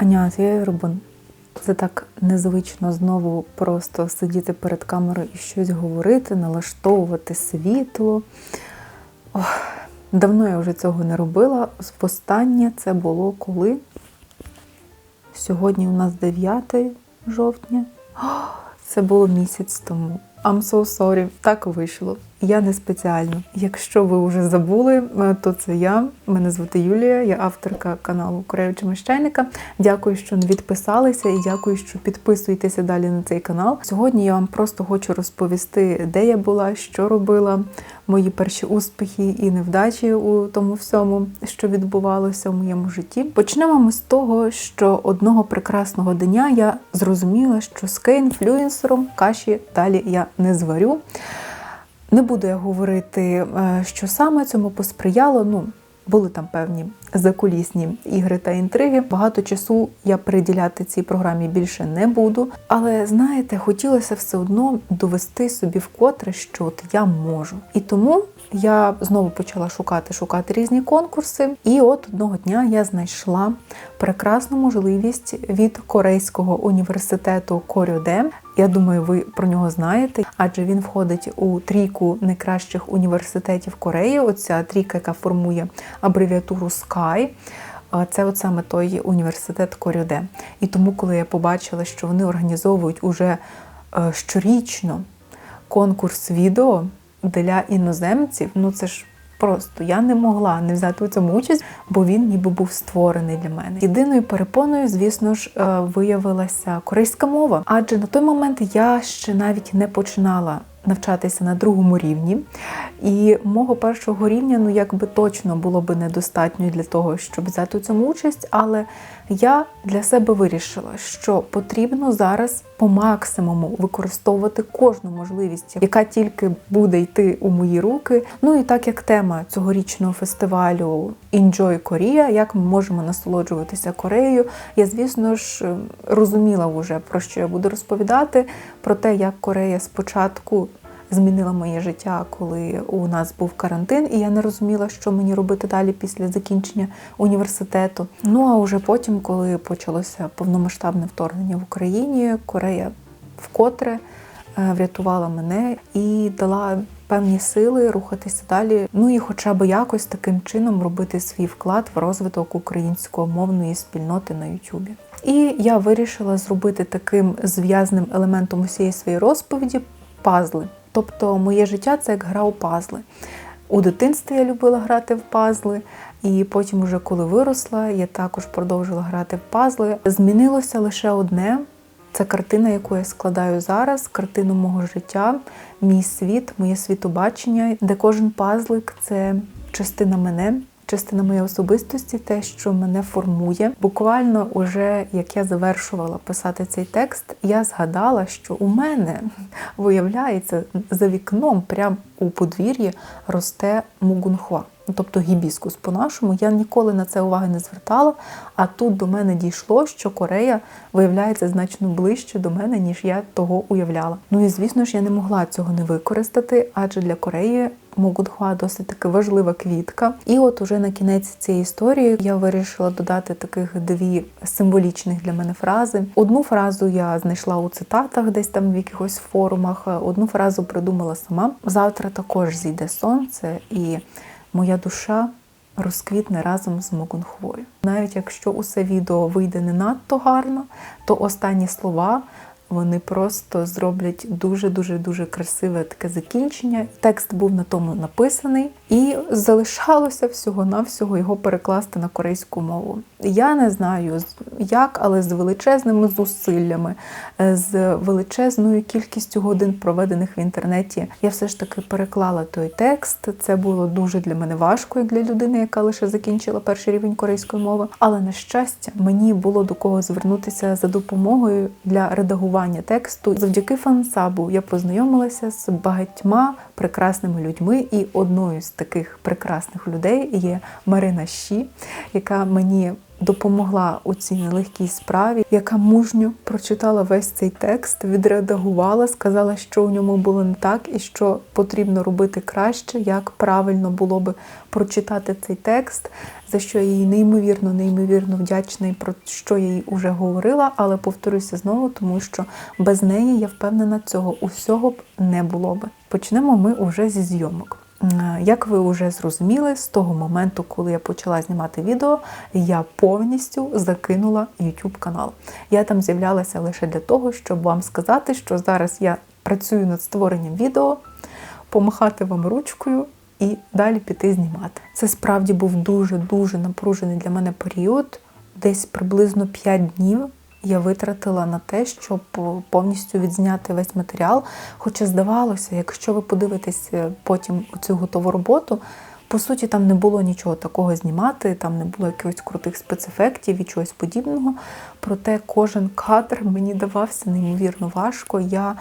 Анясія Юрбун. Це так незвично знову просто сидіти перед камерою і щось говорити, налаштовувати світло. Ох, давно я вже цього не робила. Востаннє це було коли? Сьогодні у нас 9 жовтня. Ох, Це було місяць тому. I'm so sorry, так вийшло. Я не спеціально. Якщо ви вже забули, е, то це я. Мене звати Юлія, я авторка каналу Кореюча Мещайника. Дякую, що відписалися, і дякую, що підписуєтеся далі на цей канал. Сьогодні я вам просто хочу розповісти, де я була, що робила, мої перші успіхи і невдачі у тому всьому, що відбувалося в моєму житті. Почнемо ми з того, що одного прекрасного дня я зрозуміла, що з інфлюенсером каші далі я не зварю. Не буду я говорити, е, що саме цьому посприяло. Ну, були там певні закулісні ігри та інтриги. Багато часу я приділяти цій програмі більше не буду. Але знаєте, хотілося все одно довести собі вкотре, що от я можу. І тому я знову почала шукати шукати різні конкурси. І от одного дня я знайшла прекрасну можливість від Корейського університету Корюде. Я думаю, ви про нього знаєте, адже він входить у трійку найкращих університетів Кореї. Оця трійка, яка формує абревіатуру SKY. Це от саме той університет Корюде. І тому, коли я побачила, що вони організовують уже е, щорічно конкурс відео для іноземців, ну це ж просто я не могла не взяти у цьому участь, бо він ніби був створений для мене. Єдиною перепоною, звісно ж, е, виявилася корейська мова, адже на той момент я ще навіть не починала. Навчатися на другому рівні, і мого першого рівня, ну якби точно було би недостатньо для того, щоб взяти у цьому участь. Але я для себе вирішила, що потрібно зараз по максимуму використовувати кожну можливість, яка тільки буде йти у мої руки. Ну і так як тема цьогорічного фестивалю Enjoy Korea, як ми можемо насолоджуватися Кореєю, я звісно ж розуміла вже про що я буду розповідати, про те, як Корея спочатку змінила моє життя, коли у нас був карантин, і я не розуміла, що мені робити далі після закінчення університету. Ну а вже потім, коли почалося повномасштабне вторгнення в Україні, Корея вкотре е, врятувала мене і дала. Певні сили рухатися далі, ну і хоча б якось таким чином робити свій вклад в розвиток українськомовної спільноти на Ютубі. І я вирішила зробити таким зв'язним елементом усієї своєї розповіді пазли. Тобто моє життя це як гра у пазли. У дитинстві я любила грати в пазли, і потім, уже коли виросла, я також продовжила грати в пазли. Змінилося лише одне: це картина, яку я складаю зараз, картину мого життя, мій світ, моє світобачення, де кожен пазлик це частина мене. Частина моєї особистості, те, що мене формує. Буквально, уже як я завершувала писати цей текст, я згадала, що у мене виявляється за вікном, прямо у подвір'ї, росте мугунхва, тобто гібіскус. По-нашому я ніколи на це уваги не звертала. А тут до мене дійшло, що Корея виявляється значно ближче до мене, ніж я того уявляла. Ну і звісно ж, я не могла цього не використати, адже для Кореї. Могудхва досить таки важлива квітка. І от уже на кінець цієї історії я вирішила додати таких дві символічних для мене фрази. Одну фразу я знайшла у цитатах, десь там в якихось форумах. Одну фразу придумала сама. Завтра також зійде сонце, і моя душа. Розквітне разом з Могунхвою. Навіть якщо усе відео вийде не надто гарно, то останні слова вони просто зроблять дуже-дуже дуже красиве таке закінчення. Текст був на тому написаний, і залишалося всього-навсього його перекласти на корейську мову. Я не знаю як, але з величезними зусиллями, з величезною кількістю годин, проведених в інтернеті, я все ж таки переклала той текст. Це було дуже для мене важко, як для людини, яка лише закінчила перший рівень корейської мови. Але на щастя, мені було до кого звернутися за допомогою для редагування тексту. Завдяки фансабу я познайомилася з багатьма прекрасними людьми, і одною з таких прекрасних людей є Марина Щі, яка мені допомогла у цій нелегкій справі, яка мужньо прочитала весь цей текст, відредагувала, сказала, що у ньому було не так і що потрібно робити краще, як правильно було би прочитати цей текст, за що я їй неймовірно, неймовірно вдячна і про що я їй уже говорила, але повторюся знову, тому що без неї я впевнена, цього усього б не було би. Почнемо ми уже зі зйомок. Е, Як ви вже зрозуміли, з того моменту, коли я почала знімати відео, я повністю закинула YouTube канал. Я там з'являлася лише для того, щоб вам сказати, що зараз я працюю над створенням відео, помахати вам ручкою і далі піти знімати. Це справді був дуже-дуже напружений для мене період. Десь приблизно 5 днів я витратила на те, щоб повністю відзняти весь матеріал. Хоча здавалося, якщо ви подивитесь е, потім цю готову роботу, по суті, там не було нічого такого знімати, там не було якихось крутих спецефектів і чогось подібного. Проте кожен кадр мені давався неймовірно важко. Я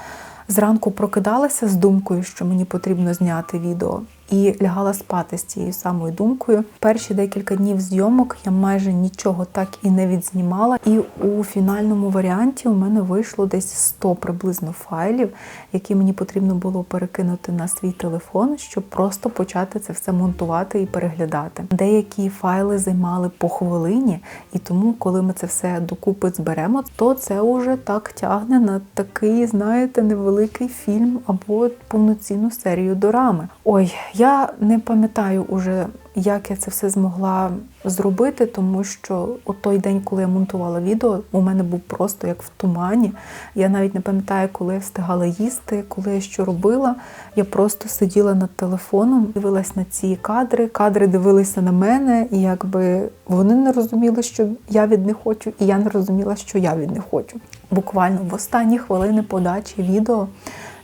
зранку прокидалася з думкою, що мені потрібно зняти відео, і лягала спати з цією самою думкою. Перші декілька днів зйомок я майже нічого так і не відзнімала. І у фінальному варіанті у мене вийшло десь 100 приблизно файлів, які мені потрібно було перекинути на свій телефон, щоб просто почати це все монтувати і переглядати. Деякі файли займали по хвилині, і тому, коли ми це все докупи зберемо, то це вже так тягне на такий, знаєте, невеликий фільм або повноцінну серію дорами. Ой, я не пам'ятаю уже, як я це все змогла зробити, тому що у той день, коли я монтувала відео, у мене був просто як в тумані. Я навіть не пам'ятаю, коли я встигала їсти, коли я що робила. Я просто сиділа над телефоном, дивилась на ці кадри. Кадри дивилися на мене, і якби вони не розуміли, що я від них хочу, і я не розуміла, що я від них хочу. Буквально в останні хвилини подачі відео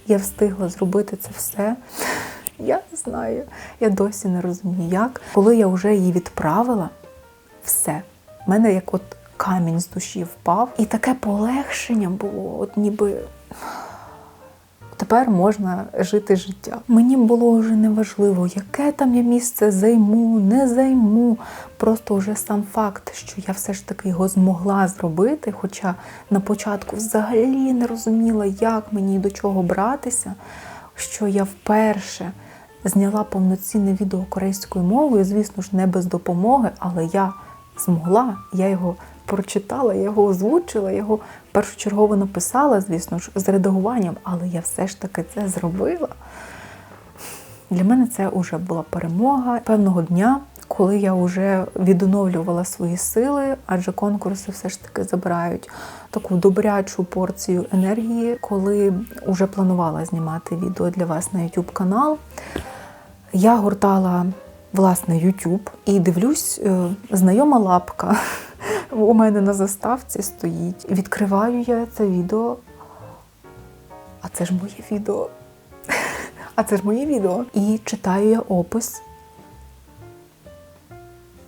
я встигла зробити це все. Я не знаю, я досі не розумію, як. Коли я вже її відправила, все. В мене як от камінь з душі впав. І таке полегшення було, от ніби. Тепер можна жити життя. Мені було вже неважливо, яке там я місце займу, не займу. Просто вже сам факт, що я все ж таки його змогла зробити, хоча на початку взагалі не розуміла, як мені до чого братися, що я вперше зняла повноцінне відео корейською мовою, звісно ж, не без допомоги, але я змогла, я його прочитала, я його озвучила, його першочергово написала, звісно ж, з редагуванням, але я все ж таки це зробила. Для мене це вже була перемога певного дня, коли я вже відоновлювала свої сили, адже конкурси все ж таки забирають таку добрячу порцію енергії, коли вже планувала знімати відео для вас на YouTube канал. Я гортала власне YouTube і дивлюсь, е, знайома лапка у мене на заставці стоїть. Відкриваю я це відео. А це ж моє відео. А це ж моє відео. І читаю я опис.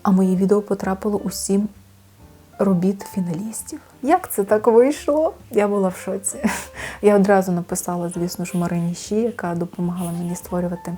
А моє відео потрапило у сім робіт фіналістів. Як це так вийшло? Я була в шоці. Я одразу написала, звісно ж, Марині Ші, яка допомагала мені створювати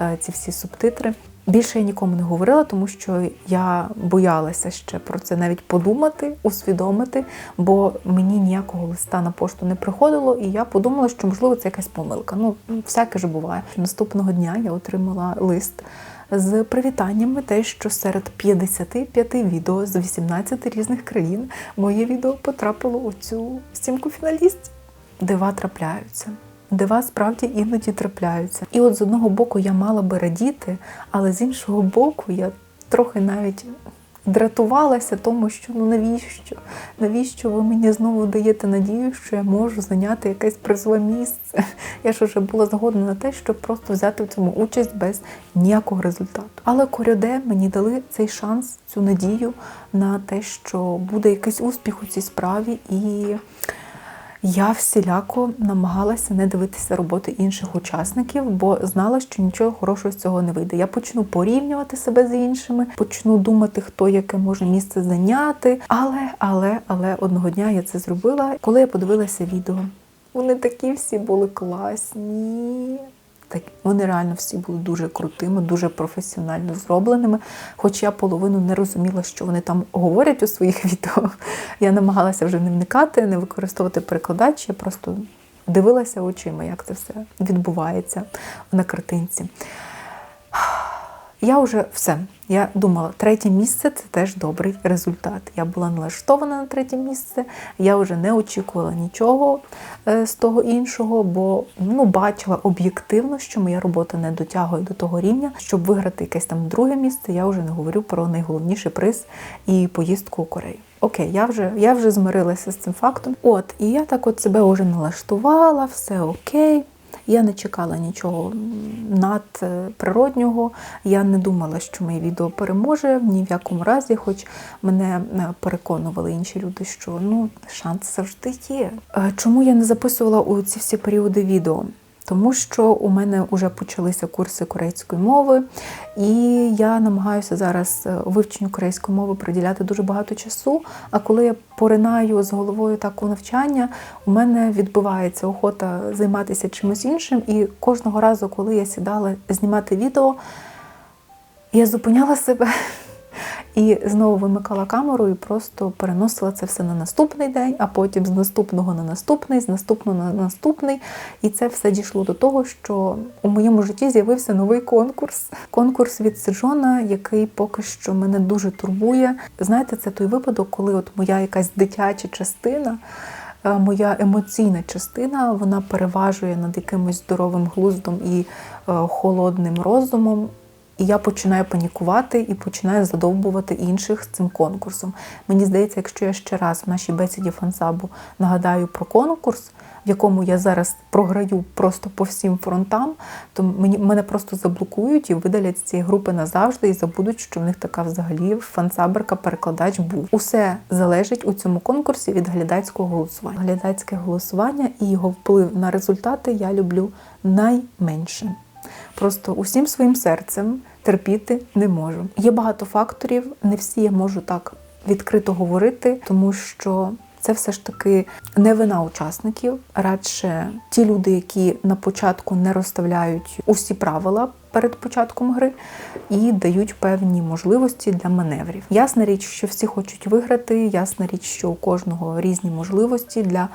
е, ці всі субтитри. Більше я нікому не говорила, тому що я боялася ще про це навіть подумати, усвідомити, бо мені ніякого листа на пошту не приходило, і я подумала, що можливо це якась помилка. Ну, всяке ж буває. Наступного дня я отримала лист з привітаннями, те, що серед 55 відео з 18 різних країн моє відео потрапило у цю стімку фіналістів. Дива трапляються. Дива справді іноді трапляються. І от з одного боку я мала би радіти, але з іншого боку, я трохи навіть дратувалася тому, що ну навіщо? Навіщо ви мені знову даєте надію, що я можу зайняти якесь призове місце? Я ж вже була згодна на те, щоб просто взяти в цьому участь без ніякого результату. Але корюде мені дали цей шанс, цю надію на те, що буде якийсь успіх у цій справі і. Я всіляко намагалася не дивитися роботи інших учасників, бо знала, що нічого хорошого з цього не вийде. Я почну порівнювати себе з іншими, почну думати, хто яке може місце зайняти. Але, але, але одного дня я це зробила, коли я подивилася відео. Вони такі всі були класні. Так, вони реально всі були дуже крутими, дуже професіонально зробленими. Хоч я половину не розуміла, що вони там говорять у своїх відео. Я намагалася вже не вникати, не використовувати перекладач. Я просто дивилася очима, як це все відбувається на картинці. Я вже все. Я думала, третє місце це теж добрий результат. Я була налаштована на третє місце, я вже не очікувала нічого е, з того іншого, бо ну, бачила об'єктивно, що моя робота не дотягує до того рівня, щоб виграти якесь там друге місце. Я вже не говорю про найголовніший приз і поїздку у Корею. Окей, я вже я вже змирилася з цим фактом. От, і я так от себе вже налаштувала, все окей. Я не чекала нічого надприроднього. Я не думала, що моє відео переможе ні в якому разі, хоч мене е, переконували інші люди, що ну шанс завжди є. Е, Чому я не записувала у ці всі періоди відео? Тому що у мене вже почалися курси корейської мови, і я намагаюся зараз е, вивченню корейської мови приділяти дуже багато часу. А коли я поринаю з головою так у навчання, у мене відбувається охота займатися чимось іншим. І кожного разу, коли я сідала знімати відео, я зупиняла себе. І знову вимикала камеру і просто переносила це все на наступний день, а потім з наступного на наступний, з наступного на наступний. І це все дійшло до того, що у моєму житті з'явився новий конкурс. Конкурс від Сиджона, який поки що мене дуже турбує. Знаєте, це той випадок, коли от моя якась дитяча частина. е, Моя емоційна частина вона переважує над якимось здоровим глуздом і е, холодним розумом, і я починаю панікувати і починаю задовбувати інших з цим конкурсом. Мені здається, якщо я ще раз в нашій бесіді фансабу нагадаю про конкурс, в якому я зараз програю просто по всім фронтам, то мені мене просто заблокують і видалять з цієї групи назавжди і забудуть, що в них така взагалі фансаберка перекладач був. Усе залежить у цьому конкурсі від глядацького голосування. Глядацьке голосування і його вплив на результати я люблю найменше. Просто усім своїм серцем терпіти не можу. Є багато факторів, не всі я можу так відкрито говорити, тому що це все ж таки не вина учасників, радше ті люди, які на початку не розставляють усі правила перед початком гри і дають певні можливості для маневрів. Ясна річ, що всі хочуть виграти, ясна річ, що у кожного різні можливості для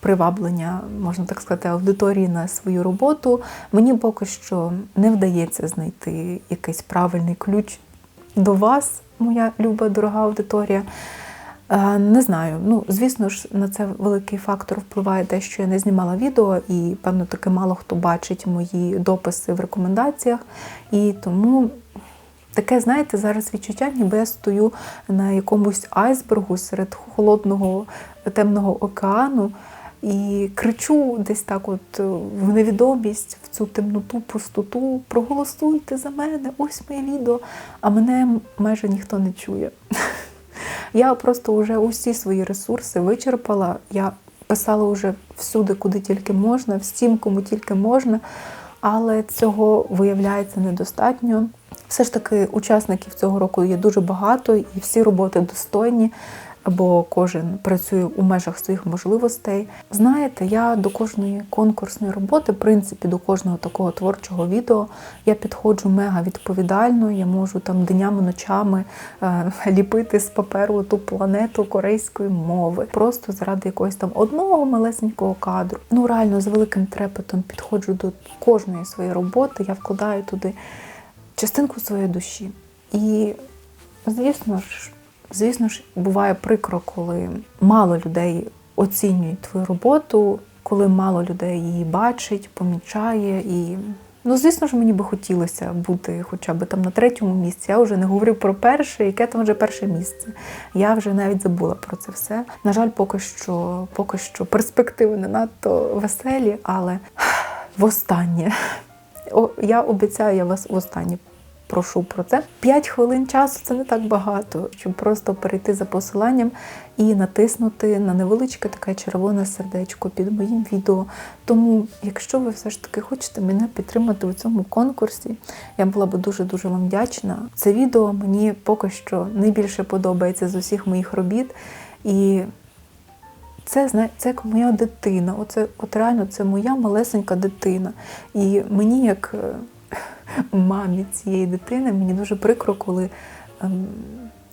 приваблення, можна так сказати, аудиторії на свою роботу. Мені поки що не вдається знайти якийсь правильний ключ до вас, моя люба дорога аудиторія. Е, Не знаю. Ну, звісно ж, на це великий фактор впливає те, що я не знімала відео, і певно таки мало хто бачить мої дописи в рекомендаціях. І тому таке, знаєте, зараз відчуття, ніби я стою на якомусь айсбергу серед холодного темного океану. І кричу десь так, от е, в невідомість, в цю темноту, пустоту. Проголосуйте за мене, ось моє відео. А мене майже ніхто не чує. Я просто вже усі свої ресурси вичерпала. Я писала вже всюди, куди тільки можна, всім, кому тільки можна, але цього виявляється недостатньо. Все ж таки, учасників цього року є дуже багато, і всі роботи достойні. Бо кожен працює у межах своїх можливостей. Знаєте, я до кожної конкурсної роботи, в принципі, до кожного такого творчого відео я підходжу мега відповідально. Я можу там днями, ночами е, ліпити з паперу ту планету корейської мови, просто заради якогось там одного малесенького кадру. Ну реально з великим трепетом підходжу до кожної своєї роботи. Я вкладаю туди частинку своєї душі. І, звісно ж. Звісно ж, буває прикро, коли мало людей оцінюють твою роботу, коли мало людей її бачить, помічає. І, ну, звісно ж, мені би хотілося бути хоча б там на третьому місці. Я вже не говорю про перше, яке там вже перше місце. Я вже навіть забула про це все. На жаль, поки що, поки що перспективи не надто веселі, але востаннє. О, я обіцяю, я вас востаннє прошу про це. 5 хвилин часу це не так багато, щоб просто перейти за посиланням і натиснути на невеличке таке червоне сердечко під моїм відео. Тому, якщо ви все ж таки хочете мене підтримати у цьому конкурсі, я була би дуже-дуже вам вдячна. Це відео мені поки що найбільше подобається з усіх моїх робіт. І Це це як моя дитина. Оце от реально це моя малесенька дитина. І мені, як е, мамі цієї дитини, мені дуже прикро, коли ем,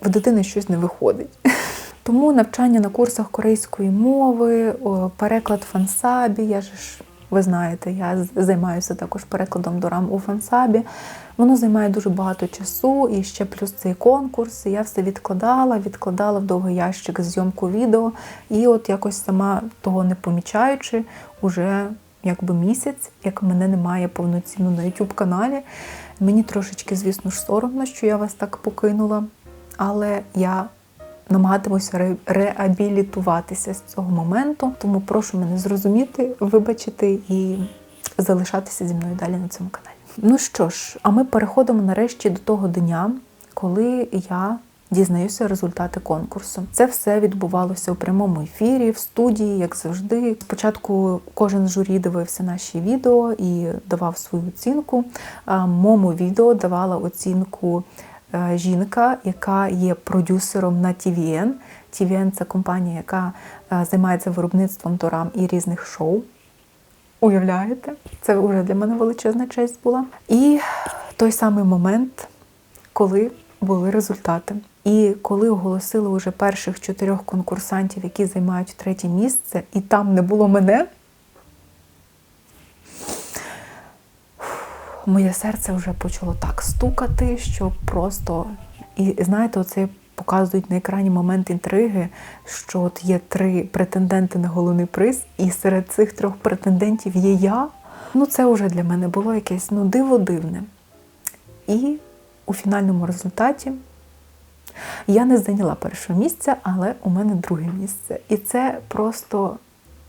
в дитини щось не виходить. Тому навчання на курсах корейської мови, переклад фансабі. Я ж ви знаєте, я займаюся також перекладом дорам у фансабі. Воно займає дуже багато часу, і ще плюс цей конкурс. Я все відкладала, відкладала в довгий ящик зйомку відео. І от якось сама того не помічаючи, уже якби місяць, як мене немає повноцінно на youtube каналі. Мені трошечки, звісно ж, соромно, що я вас так покинула, але я намагатимуся ре- реабілітуватися з цього моменту. Тому прошу мене зрозуміти, вибачити і залишатися зі мною далі на цьому каналі. Ну що ж, а ми переходимо нарешті до того дня, коли я дізнаюся результати конкурсу. Це все відбувалося у прямому ефірі, в студії, як завжди. Спочатку кожен журі дивився наші відео і давав свою оцінку. А Моєму відео давала оцінку е, жінка, яка є продюсером на TVN. TVN – це компанія, яка е, займається виробництвом дорам і різних шоу. Уявляєте? Це вже для мене величезна честь була. І той самий момент, коли були результати. І коли оголосили вже перших чотирьох конкурсантів, які займають третє місце, і там не було мене, моє серце вже почало так стукати, що просто. І знаєте, оце показують на екрані момент інтриги, що от є три претенденти на головний приз, і серед цих трьох претендентів є я. Ну, це вже для мене було якесь ну, диво дивне. І у фінальному результаті я не зайняла перше місце, але у мене друге місце. І це просто.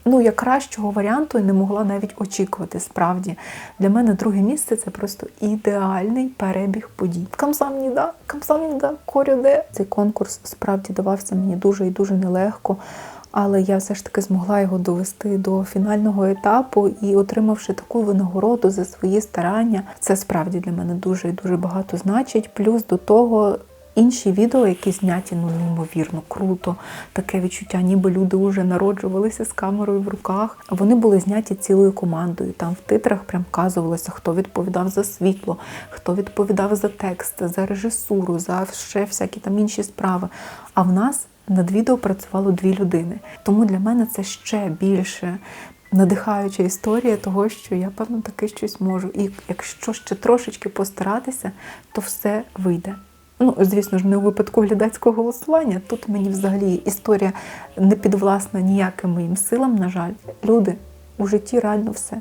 Ну, я кращого варіанту не могла навіть очікувати. Справді для мене друге місце це просто ідеальний перебіг подій. Камсамніда, камсамніда, корюде. Цей конкурс справді давався мені дуже і дуже нелегко. Але я все ж таки змогла його довести до фінального етапу і, отримавши таку винагороду за свої старання, це справді для мене дуже і дуже багато значить. Плюс до того інші відео, які зняті ну неймовірно круто, таке відчуття, ніби люди вже народжувалися з камерою в руках. Вони були зняті цілою командою. Там в титрах прям вказувалося, хто відповідав за світло, хто відповідав за текст, за режисуру, за ще всякі там інші справи. А в нас над відео працювало дві людини. Тому для мене це ще більше надихаюча історія того, що я певно таки щось можу. І якщо ще трошечки постаратися, то все вийде. Ну, звісно ж, не у випадку глядацького голосування. Тут мені взагалі історія не підвласна ніяким моїм силам, на жаль. Люди у житті реально все.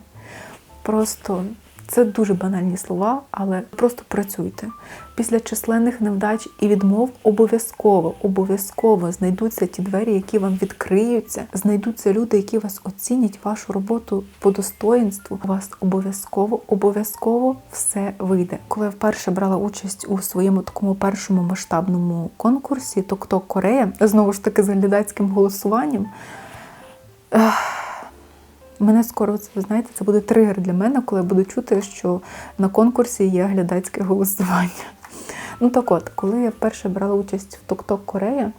Просто це дуже банальні слова, але просто працюйте. Після численних невдач і відмов обов'язково, обов'язково знайдуться ті двері, які вам відкриються. Знайдуться люди, які вас оцінять вашу роботу по достоїнству. У вас обов'язково, обов'язково все вийде. Коли я вперше брала участь у своєму такому першому масштабному конкурсі Ток-Ток Корея, знову ж таки з глядацьким голосуванням. ех, Мене скоро це ви знаєте, це буде тригер для мене, коли я буду чути, що на конкурсі є глядацьке голосування. Ну так от, коли я вперше брала участь в Ток-Ток Корея,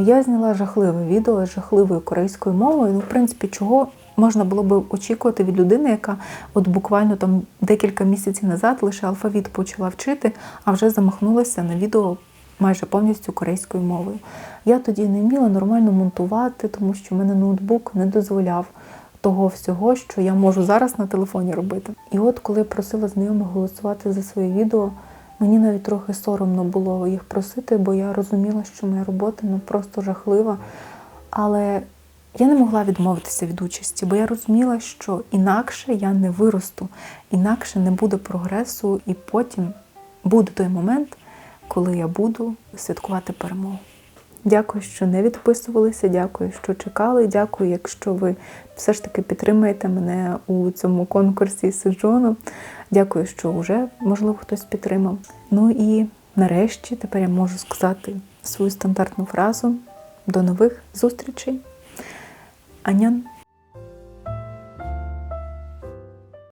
я зняла жахливе відео з жахливою корейською мовою. Ну, в принципі, чого можна було би очікувати від людини, яка от буквально там декілька місяців назад лише алфавіт почала вчити, а вже замахнулася на відео майже повністю корейською мовою. Я тоді не вміла нормально монтувати, тому що в мене ноутбук не дозволяв того всього, що я можу зараз на телефоні робити. І от коли я просила знайомих голосувати за своє відео, мені навіть трохи соромно було їх просити, бо я розуміла, що моя робота ну просто жахлива. Але я не могла відмовитися від участі, бо я розуміла, що інакше я не виросту, інакше не буде прогресу, і потім буде той момент, коли я буду святкувати перемогу. Дякую, що не відписувалися, дякую, що чекали. Дякую, якщо ви все ж таки підтримаєте мене у цьому конкурсі Сиджону. Дякую, що вже, можливо, хтось підтримав. Ну і нарешті тепер я можу сказати свою стандартну фразу. До нових зустрічей. Анян.